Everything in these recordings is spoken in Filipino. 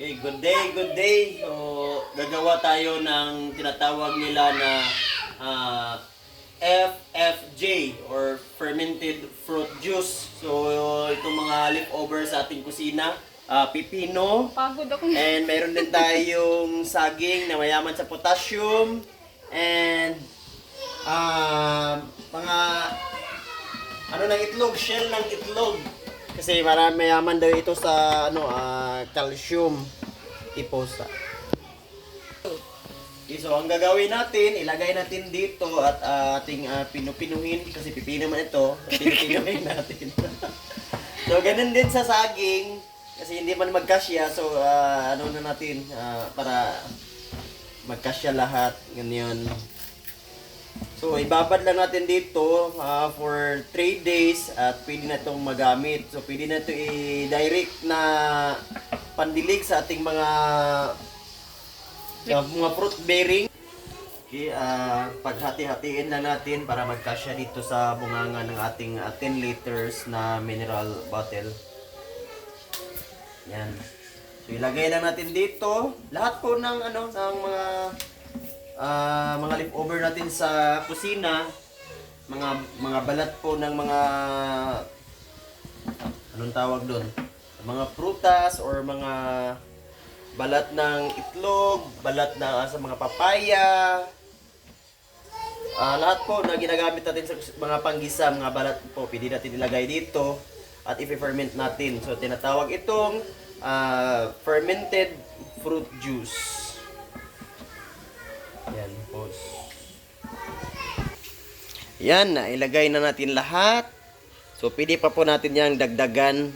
Okay, good day, good day. So, gagawa tayo ng tinatawag nila na ah, FFJ or fermented fruit juice. So, itong mga leftover sa ating kusina, ah, pipino, Pagod ako. and mayroon din tayong saging na mayaman sa potassium and ah, mga ano ng itlog, shell ng itlog. Kasi marami mayaman daw ito sa ano ah, calcium iposa. Okay, so ang gagawin natin, ilagay natin dito at ah, ating ah, pinupinuhin kasi pipino man ito, pinupinuhin natin. so ganun din sa saging kasi hindi man magkasya so ah, ano na natin ah, para magkasya lahat ganyan. So, ibabad lang natin dito ah, for 3 days at pwede na itong magamit. So, pwede na ito i-direct na pandilig sa ating mga sa mga fruit bearing. Okay, ah, paghati-hatiin na natin para magkasya dito sa bunganga ng ating ah, 10 liters na mineral bottle. Yan. So, ilagay lang natin dito. Lahat po ng ano, ng mga ah mga leftover natin sa kusina, mga mga balat po ng mga anong tawag doon? Mga prutas or mga balat ng itlog, balat na sa mga papaya. Ah, lahat po na ginagamit natin sa mga panggisa, mga balat po, pwede natin ilagay dito at i-ferment natin. So tinatawag itong ah, fermented fruit juice. Yan, ilagay na natin lahat. So, pwede pa po natin yang dagdagan.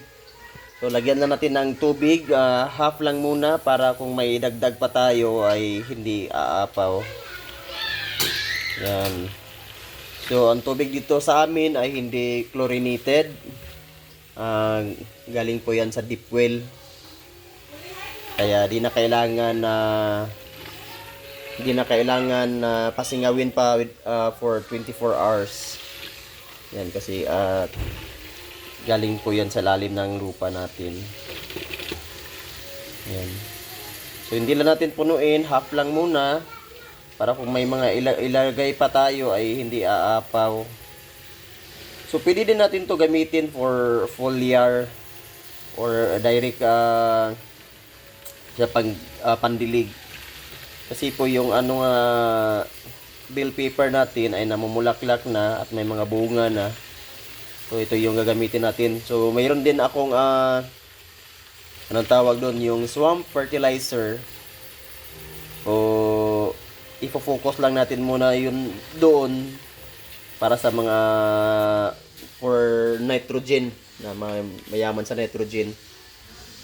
So, lagyan na natin ng tubig. ah, half lang muna para kung may dagdag pa tayo ay hindi aapaw. Yan. So, ang tubig dito sa amin ay hindi chlorinated. Ah, galing po yan sa deep well. Kaya di na kailangan na hindi na kailangan na pasingawin pa with, uh, for 24 hours. Yan kasi at galing po yan sa lalim ng lupa natin. Yan. So hindi lang natin punuin, half lang muna para kung may mga ila- ilagay pa tayo ay hindi aapaw. So pwede din natin to gamitin for foliar or direct uh, sa pang, ah, pandilig. Kasi po yung ano nga bill paper natin ay namumulaklak na at may mga bunga na. So ito yung gagamitin natin. So mayroon din akong ah anong tawag doon yung swamp fertilizer. O ifo-focus lang natin muna yun doon para sa mga for nitrogen na may- mayaman sa nitrogen.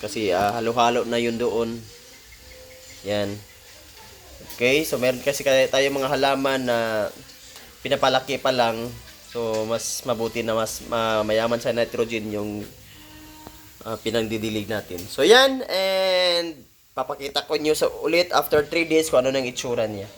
Kasi ah, halo-halo na yun doon. Yan. Okay, so meron kasi tayo mga halaman na pinapalaki pa lang. So mas mabuti na mas ma- mayaman sa nitrogen yung ah, pinangdidilig natin. So yan and papakita ko nyo sa ulit after 3 days kung ano nang itsura niya.